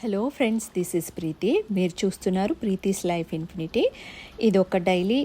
Hello friends this is Preethi మీరు చూస్తున్నారు Preethi's life infinity ఇది ఒక డైలీ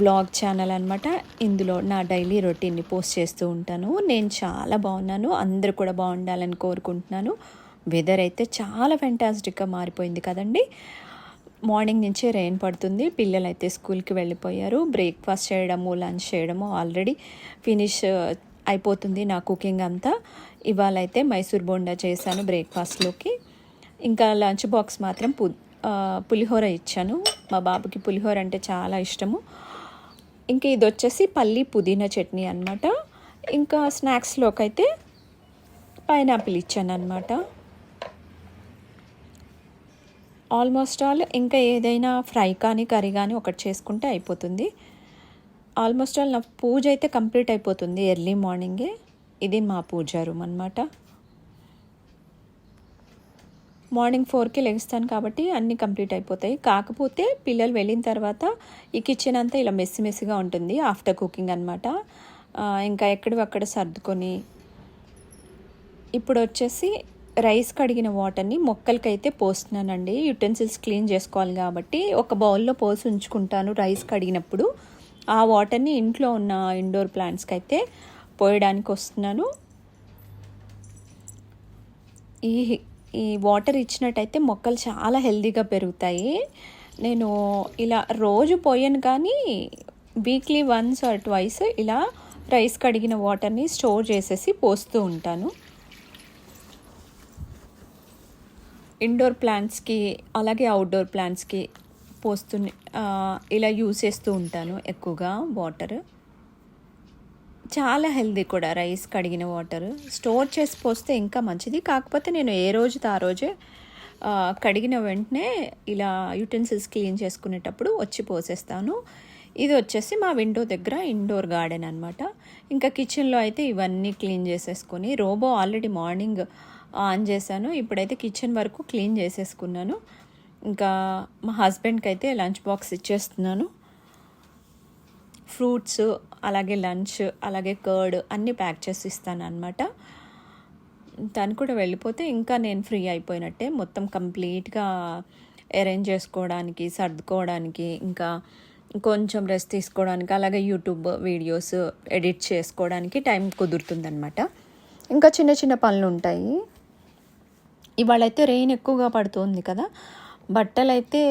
బ్లాగ్ ఛానల్ అనమాట ఇందులో నా డైలీ రొటీన్ని పోస్ట్ చేస్తూ ఉంటాను. నేను చాలా బాగున్నాను. అందరూ కూడా బాగుండాలని కోరుకుంటున్నాను. వెదర్ అయితే చాలా ఫెంటాస్టిక్గా మారిపోయింది కదండి. మార్నింగ్ నుంచే రెయిన్ పడుతుంది. పిల్లలు అయితే స్కూల్కి వెళ్ళిపోయారు. బ్రేక్ఫాస్ట్ చేయడము లంచ్ చేయడము ఆల్రెడీ ఫినిష్ uh, అయిపోతుంది నా కుకింగ్ అంతా. ఇవాళ అయితే మైసూర్ బోండా చేశాను బ్రేక్ఫాస్ట్లోకి ఇంకా లంచ్ బాక్స్ మాత్రం పు పులిహోర ఇచ్చాను. మా బాబుకి పులిహోర అంటే చాలా ఇష్టము. ఇంకా ఇది వచ్చేసి పల్లి పుదీనా చట్నీ అనమాట ఇంకా స్నాక్స్లోకి అయితే పైనాపిల్ ఇచ్చాను అనమాట ఆల్మోస్ట్ ఆల్ ఇంకా ఏదైనా ఫ్రై కానీ కర్రీ కానీ ఒకటి చేసుకుంటే అయిపోతుంది. ఆల్మోస్ట్ ఆల్ నా పూజ అయితే కంప్లీట్ అయిపోతుంది ఎర్లీ మార్నింగే. ఇది మా పూజ రూమ్ అనమాట మార్నింగ్ ఫోర్కి లెగుస్తాను కాబట్టి అన్నీ కంప్లీట్ అయిపోతాయి. కాకపోతే పిల్లలు వెళ్ళిన తర్వాత ఈ కిచెన్ అంతా ఇలా మెస్సి మెస్సిగా ఉంటుంది. ఆఫ్టర్ కుకింగ్ అనమాట ఇంకా ఎక్కడివి అక్కడ సర్దుకొని ఇప్పుడు వచ్చేసి రైస్ కడిగిన వాటర్ని మొక్కలకైతే పోస్తున్నానండి. యుటెన్సిల్స్ క్లీన్ చేసుకోవాలి కాబట్టి ఒక బౌల్లో పోసి ఉంచుకుంటాను రైస్ కడిగినప్పుడు. ఆ వాటర్ని ఇంట్లో ఉన్న ఇండోర్ ప్లాంట్స్కి అయితే పోయడానికి వస్తున్నాను. ఈ ఈ వాటర్ ఇచ్చినట్టయితే మొక్కలు చాలా హెల్దీగా పెరుగుతాయి. నేను ఇలా రోజు పోయాను కానీ వీక్లీ వన్స్ ఆర్ ట్వైస్ ఇలా రైస్ కడిగిన వాటర్ని స్టోర్ చేసేసి పోస్తూ ఉంటాను. ఇండోర్ ప్లాంట్స్కి అలాగే అవుట్డోర్ ప్లాంట్స్కి పోస్తు ఇలా యూస్ చేస్తూ ఉంటాను ఎక్కువగా వాటర్. చాలా హెల్దీ కూడా రైస్ కడిగిన వాటర్. స్టోర్ చేసి పోస్తే ఇంకా మంచిది. కాకపోతే నేను ఏ రోజుతో ఆ రోజే కడిగిన వెంటనే ఇలా యూటెన్సిల్స్ క్లీన్ చేసుకునేటప్పుడు వచ్చి పోసేస్తాను. ఇది వచ్చేసి మా విండో దగ్గర ఇండోర్ గార్డెన్ అనమాట ఇంకా కిచెన్లో అయితే ఇవన్నీ క్లీన్ చేసేసుకొని రోబో ఆల్రెడీ మార్నింగ్ ఆన్ చేశాను. ఇప్పుడైతే కిచెన్ వరకు క్లీన్ చేసేసుకున్నాను. ఇంకా మా హస్బెండ్కి అయితే లంచ్ బాక్స్ ఇచ్చేస్తున్నాను. ఫ్రూట్స్ అలాగే లంచ్ అలాగే కర్డ్ అన్నీ ప్యాక్ చేసి ఇస్తాను అనమాట తను కూడా వెళ్ళిపోతే ఇంకా నేను ఫ్రీ అయిపోయినట్టే మొత్తం కంప్లీట్గా అరేంజ్ చేసుకోవడానికి సర్దుకోవడానికి ఇంకా కొంచెం రెస్ట్ తీసుకోవడానికి అలాగే యూట్యూబ్ వీడియోస్ ఎడిట్ చేసుకోవడానికి టైం కుదురుతుందనమాట ఇంకా చిన్న చిన్న పనులు ఉంటాయి. ఇవాళైతే రెయిన్ ఎక్కువగా పడుతుంది కదా. బట్టలు అయితే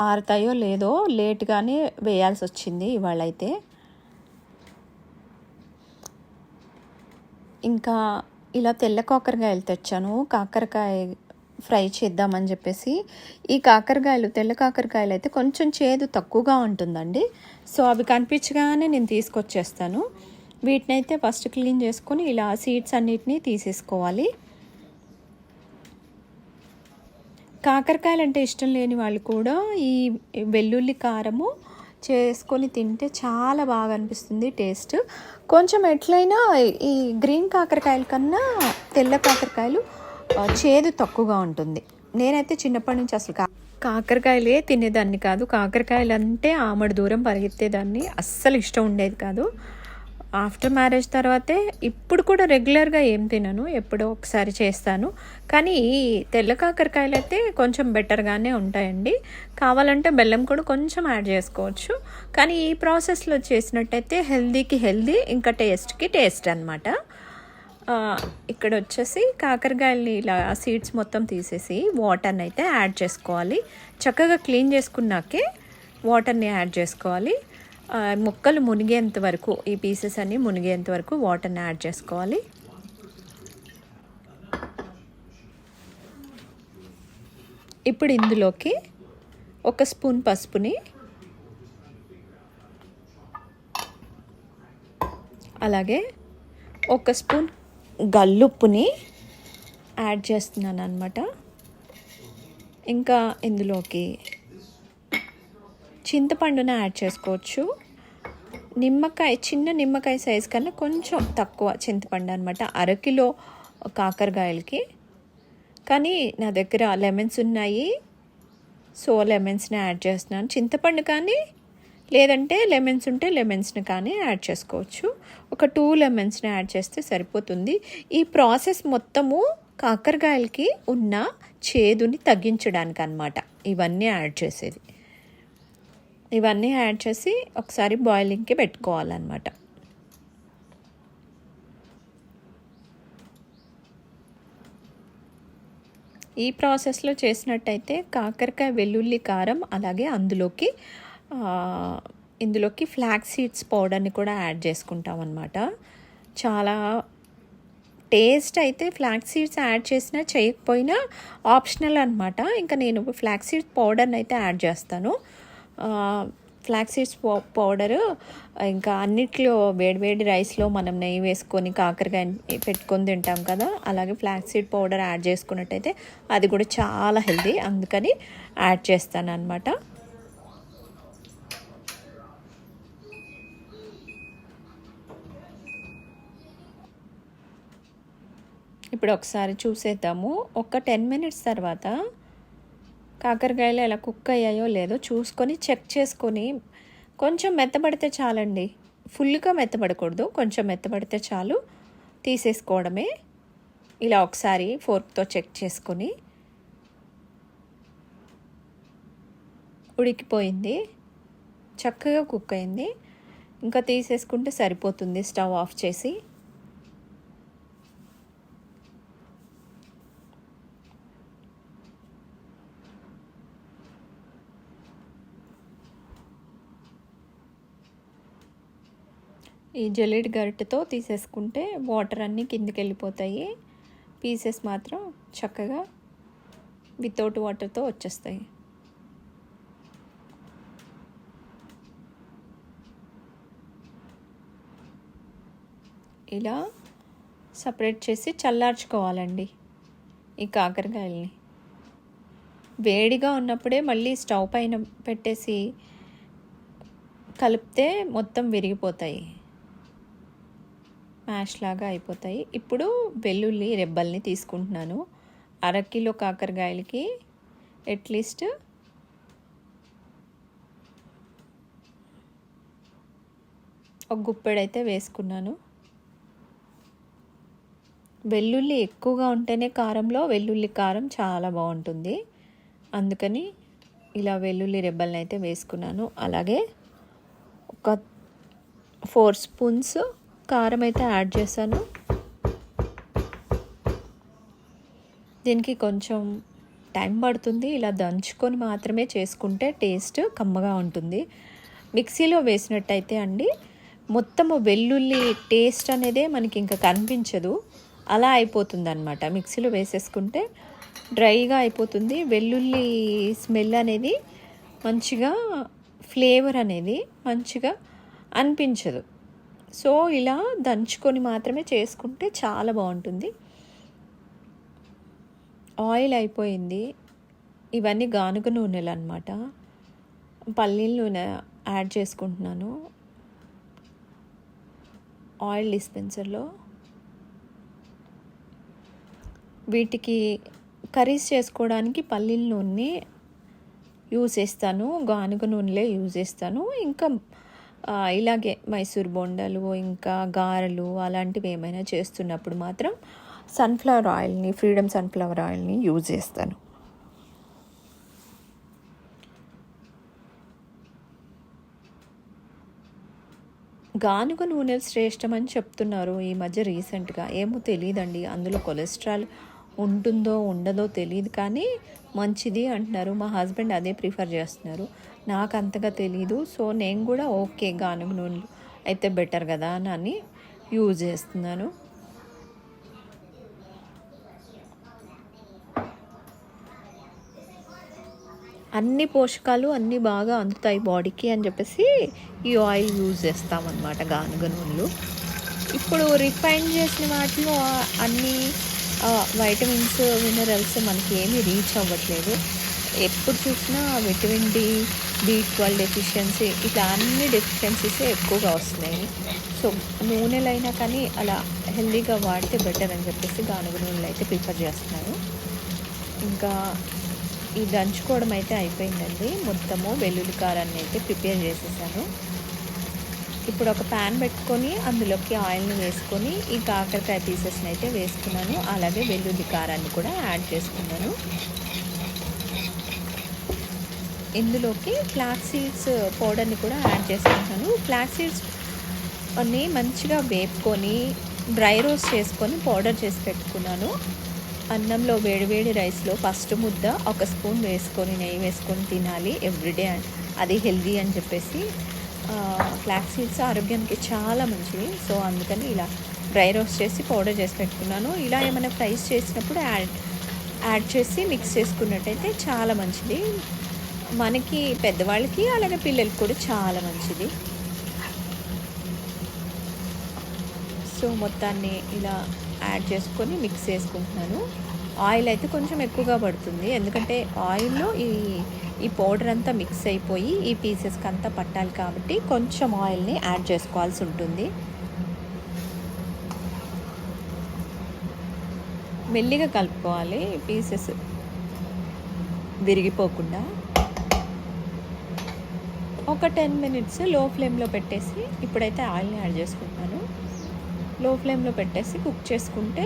ఆరుతాయో లేదో లేట్గానే వేయాల్సి వచ్చింది ఇవాళైతే. ఇంకా ఇలా తెల్ల కాకరకాయలు తెచ్చాను. కాకరకాయ ఫ్రై చేద్దామని చెప్పేసి. ఈ కాకరకాయలు తెల్ల కాకరకాయలు అయితే కొంచెం చేదు తక్కువగా ఉంటుందండి. సో అవి కనిపించగానే నేను తీసుకొచ్చేస్తాను. వీటిని అయితే ఫస్ట్ క్లీన్ చేసుకొని ఇలా సీడ్స్ అన్నిటినీ తీసేసుకోవాలి. కాకరకాయలు అంటే ఇష్టం లేని వాళ్ళు కూడా ఈ వెల్లుల్లి కారము చేసుకొని తింటే చాలా బాగా అనిపిస్తుంది టేస్ట్. కొంచెం ఎట్లయినా ఈ గ్రీన్ కాకరకాయల కన్నా తెల్ల కాకరకాయలు చేదు తక్కువగా ఉంటుంది. నేనైతే చిన్నప్పటి నుంచి అసలు కా కాకరకాయలే తినేదాన్ని కాదు. కాకరకాయలు అంటే ఆమడి దూరం పరిగెత్తేదాన్ని. అస్సలు ఇష్టం ఉండేది కాదు. ఆఫ్టర్ మ్యారేజ్ తర్వాతే ఇప్పుడు కూడా రెగ్యులర్గా ఏం తినను ఎప్పుడో ఒకసారి చేస్తాను. కానీ ఈ తెల్ల కాకరకాయలు అయితే కొంచెం బెటర్గానే ఉంటాయండి. కావాలంటే బెల్లం కూడా కొంచెం యాడ్ చేసుకోవచ్చు. కానీ ఈ ప్రాసెస్లో చేసినట్టయితే హెల్దీకి హెల్దీ ఇంకా టేస్ట్కి టేస్ట్ అనమాట ఇక్కడ వచ్చేసి కాకరకాయలని ఇలా సీడ్స్ మొత్తం తీసేసి వాటర్ని అయితే యాడ్ చేసుకోవాలి. చక్కగా క్లీన్ చేసుకున్నాకే వాటర్ని యాడ్ చేసుకోవాలి. ముక్కలు మునిగేంత వరకు ఈ పీసెస్ అన్నీ మునిగేంత వరకు వాటర్ని యాడ్ చేసుకోవాలి. ఇప్పుడు ఇందులోకి ఒక స్పూన్ పసుపుని అలాగే ఒక స్పూన్ గల్లుప్పుని యాడ్ చేస్తున్నాను అనమాట ఇంకా ఇందులోకి చింతపండును యాడ్ చేసుకోవచ్చు. నిమ్మకాయ చిన్న నిమ్మకాయ సైజ్ కన్నా కొంచెం తక్కువ చింతపండు అనమాట అరకిలో కాకరకాయలకి. కానీ నా దగ్గర లెమన్స్ ఉన్నాయి. సో లెమన్స్ని యాడ్ చేస్తున్నాను. చింతపండు కానీ లేదంటే లెమన్స్ ఉంటే లెమన్స్ని కానీ యాడ్ చేసుకోవచ్చు. ఒక టూ లెమన్స్ని యాడ్ చేస్తే సరిపోతుంది. ఈ ప్రాసెస్ మొత్తము కాకరకాయలకి ఉన్న చేదుని తగ్గించడానికి అనమాట ఇవన్నీ యాడ్ చేసేది. ఇవన్నీ యాడ్ చేసి ఒకసారి బాయిలింగ్కి పెట్టుకోవాలన్నమాట. ఈ ప్రాసెస్లో చేసినట్టయితే కాకరకాయ వెల్లుల్లి కారం అలాగే అందులోకి ఇందులోకి ఫ్లాక్ సీడ్స్ పౌడర్ని కూడా యాడ్ చేసుకుంటాం అనమాట చాలా టేస్ట్ అయితే ఫ్లాక్ సీడ్స్ యాడ్ చేసినా చేయకపోయినా ఆప్షనల్ అనమాట ఇంకా నేను ఫ్లాక్ సీడ్స్ పౌడర్ని అయితే యాడ్ చేస్తాను. ఫ్లాక్సీడ్స్ పౌడరు ఇంకా అన్నిట్లో వేడివేడి రైస్లో మనం నెయ్యి వేసుకొని కాకరకాయ పెట్టుకొని తింటాం కదా అలాగే ఫ్లాక్సీడ్ పౌడర్ యాడ్ చేసుకున్నట్టయితే అది కూడా చాలా హెల్దీ అందుకని యాడ్ చేస్తాను అనమాట ఇప్పుడు ఒకసారి చూసేద్దాము. ఒక టెన్ మినిట్స్ తర్వాత కాకరకాయలు ఎలా కుక్ అయ్యాయో లేదో చూసుకొని చెక్ చేసుకొని కొంచెం మెత్తబడితే చాలండి. ఫుల్గా మెత్తబడకూడదు. కొంచెం మెత్తబడితే చాలు. తీసేసుకోవడమే. ఇలా ఒకసారి ఫోర్క్తో చెక్ చేసుకొని ఉడికిపోయింది. చక్కగా కుక్ అయింది. ఇంకా తీసేసుకుంటే సరిపోతుంది. స్టవ్ ఆఫ్ చేసి ఈ జల్లెడ్ గరిటెతో తీసేసుకుంటే వాటర్ అన్నీ కిందికి వెళ్ళిపోతాయి పీసెస్ మాత్రం చక్కగా వితౌట్ వాటర్తో వచ్చేస్తాయి. ఇలా సపరేట్ చేసి చల్లార్చుకోవాలండి ఈ కాకరకాయల్ని. వేడిగా ఉన్నప్పుడే మళ్ళీ స్టవ్ పైన పెట్టేసి కలిపితే మొత్తం విరిగిపోతాయి. మ్యాష్ లాగా అయిపోతాయి. ఇప్పుడు వెల్లుల్లి రెబ్బల్ని తీసుకుంటున్నాను. అరకిలో కాకరకాయలకి అట్లీస్ట్ ఒక గుప్పెడైతే వేసుకున్నాను. వెల్లుల్లి ఎక్కువగా ఉంటేనే కారంలో వెల్లుల్లి కారం చాలా బాగుంటుంది. అందుకని ఇలా వెల్లుల్లి రెబ్బల్ని అయితే వేసుకున్నాను. అలాగే ఒక ఫోర్ స్పూన్స్ కారం అయితే యాడ్ చేశాను. దీనికి కొంచెం టైం పడుతుంది. ఇలా దంచుకొని మాత్రమే చేసుకుంటే టేస్ట్ కమ్మగా ఉంటుంది. మిక్సీలో వేసినట్టయితే అండి మొత్తము వెల్లుల్లి టేస్ట్ అనేదే మనకి ఇంకా కనిపించదు. అలా అయిపోతుంది అనమాట మిక్సీలో వేసేసుకుంటే డ్రైగా అయిపోతుంది. వెల్లుల్లి స్మెల్ అనేది మంచిగా ఫ్లేవర్ అనేది మంచిగా అనిపించదు. సో ఇలా దంచుకొని మాత్రమే చేసుకుంటే చాలా బాగుంటుంది. ఆయిల్ అయిపోయింది. ఇవన్నీ గానుగ నూనెలు అనమాట పల్లీల నూనె యాడ్ చేసుకుంటున్నాను. ఆయిల్ డిస్పెన్సర్లో. వీటికి కర్రీస్ చేసుకోవడానికి పల్లీల నూనె యూజ్ చేస్తాను. గానుగ నూనెలే యూజ్ చేస్తాను. ఇంకా ఇలాగే మైసూర్ బొండలు ఇంకా గారెలు అలాంటివి ఏమైనా చేస్తున్నప్పుడు మాత్రం సన్ఫ్లవర్ ఆయిల్ని ఫ్రీడమ్ సన్ఫ్లవర్ ఆయిల్ని యూజ్ చేస్తాను. గానుగ నూనె శ్రేష్టమని చెప్తున్నారు ఈ మధ్య రీసెంట్గా. ఏమో తెలియదండి. అందులో కొలెస్ట్రాల్ ఉంటుందో ఉండదో తెలియదు కానీ మంచిది అంటున్నారు. మా హస్బెండ్ అదే ప్రిఫర్ చేస్తున్నారు. నాకు అంతగా తెలియదు సో నేను కూడా ఓకే గానుగ నూనెలు అయితే బెటర్ కదా అని యూజ్ చేస్తున్నాను. అన్ని పోషకాలు అన్నీ బాగా అందుతాయి బాడీకి అని చెప్పేసి ఈ ఆయిల్ యూజ్ చేస్తామన్నమాట గానుగ నూనెలు. ఇప్పుడు రిఫైన్ చేసిన వాటిలో అన్ని వైటమిన్స్ మినరల్స్ మనకి ఏమీ రీచ్ అవ్వట్లేదు. ఎప్పుడు చూసినా vitamin D B twelve deficiency ఇట్లా అన్ని డెఫిషియన్సీసే ఎక్కువగా వస్తున్నాయి. సో నూనెలైనా కానీ అలా హెల్దీగా వాడితే బెటర్ అని చెప్పేసి గానుగ నూనెలు అయితే ప్రిఫర్ చేస్తున్నాను ఇంకా ఈ దంచుకోవడం అయితే అయిపోయిందండి. మొత్తము వెల్లుల్లి కారాన్ని అయితే ప్రిపేర్ చేసేసాను. ఇప్పుడు ఒక ప్యాన్ పెట్టుకొని అందులోకి ఆయిల్ని వేసుకొని ఈ కాకరకాయ పీసెస్ని అయితే వేసుకున్నాను. అలాగే వెల్లుల్లి కారాన్ని కూడా యాడ్ చేసుకున్నాను. ఇందులోకి ఫ్లాక్ సీడ్స్ uh, పౌడర్ని కూడా యాడ్ చేసుకుంటాను. ఫ్లాక్ సీడ్స్ అన్నీ మంచిగా వేపుకొని డ్రై రోస్ట్ చేసుకొని పౌడర్ చేసి పెట్టుకున్నాను. అన్నంలో వేడివేడి రైస్లో ఫస్ట్ ముద్ద ఒక స్పూన్ వేసుకొని నెయ్యి వేసుకొని తినాలి ఎవ్రీడే అది హెల్దీ అని చెప్పేసి. ఫ్లాక్ సీడ్స్ ఆరోగ్యానికి చాలా మంచివి. సో అందుకని ఇలా డ్రై రోస్ట్ చేసి పౌడర్ చేసి పెట్టుకున్నాను. ఇలా ఏమైనా ఫ్రైస్ చేసినప్పుడు యాడ్ యాడ్ చేసి మిక్స్ చేసుకున్నట్టయితే చాలా మంచిది. మనకి పెద్దవాళ్ళకి అలాగే పిల్లలకి కూడా చాలా మంచిది. సో మొత్తాన్ని ఇలా యాడ్ చేసుకొని మిక్స్ చేసుకుంటున్నాను. ఆయిల్ అయితే కొంచెం ఎక్కువగా పడుతుంది. ఎందుకంటే ఆయిల్లో ఈ ఈ పౌడర్ అంతా మిక్స్ అయిపోయి ఈ పీసెస్కి అంతా పట్టాలి కాబట్టి కొంచెం ఆయిల్ని యాడ్ చేసుకోవాల్సి ఉంటుంది. మెల్లిగా కలుపుకోవాలి. పీసెస్ విరిగిపోకుండా. ఒక టెన్ మినిట్స్లో ఫ్లేమ్లో పెట్టేసి ఇప్పుడైతే ఆయిల్ని యాడ్ చేసుకుంటాను. లో ఫ్లేమ్లో పెట్టేసి కుక్ చేసుకుంటే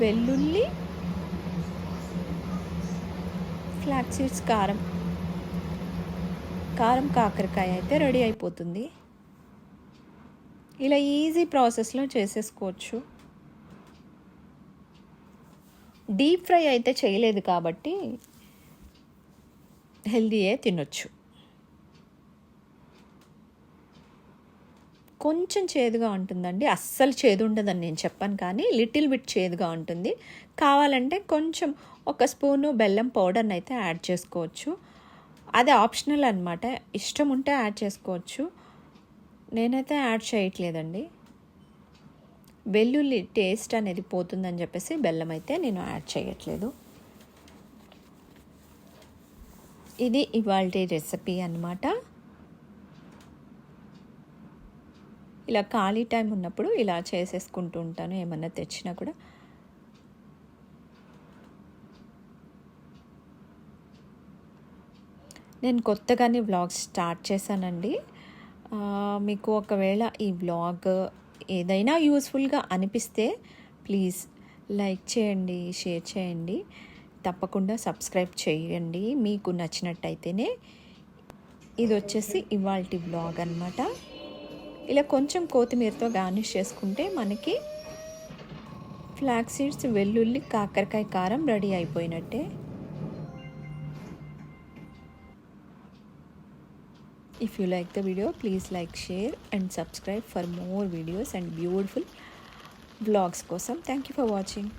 వెల్లుల్లి ఫ్లాక్ సీడ్స్ కారం కారం కాకరకాయ అయితే రెడీ అయిపోతుంది. ఇలా ఈజీ ప్రాసెస్లో చేసేసుకోవచ్చు. డీప్ ఫ్రై అయితే చేయలేదు కాబట్టి హెల్దీయే తినొచ్చు. కొంచెం చేదుగా ఉంటుందండి. అస్సలు చేదు ఉండదని నేను చెప్పాను కానీ లిటిల్ బిట్ చేదుగా ఉంటుంది. కావాలంటే కొంచెం ఒక స్పూను బెల్లం పౌడర్ని అయితే యాడ్ చేసుకోవచ్చు. అది ఆప్షనల్ అనమాట ఇష్టం ఉంటే యాడ్ చేసుకోవచ్చు. నేనైతే యాడ్ చేయట్లేదండి. వెల్లుల్లి టేస్ట్ అనేది పోతుందని చెప్పేసి బెల్లం అయితే నేను యాడ్ చేయట్లేదు. ఇది ఇవాళ రెసిపీ అనమాట ఇలా ఖాళీ టైం ఉన్నప్పుడు ఇలా చేసేసుకుంటూ ఉంటాను ఏమన్నా తెచ్చినా కూడా. నేను కొత్తగానే వ్లాగ్ స్టార్ట్ చేశానండి. మీకు ఒకవేళ ఈ వ్లాగ్ ఏదైనా యూస్ఫుల్గా అనిపిస్తే ప్లీజ్ లైక్ చేయండి షేర్ చేయండి. తప్పకుండా సబ్స్క్రైబ్ చేయండి. మీకు నచ్చినట్టయితేనే ఇది వచ్చేసి ఇవాళ వ్లాగ్ అనమాట ఇలా కొంచెం కొత్తిమీరతో గార్నిష్ చేసుకుంటే మనకి ఫ్లాక్స్ సీడ్స్ వెల్లుల్లి కాకరకాయ కారం రెడీ అయిపోయినట్టే. If you like the video please like share and subscribe for more videos and beautiful blogs కోసం. Thank you for watching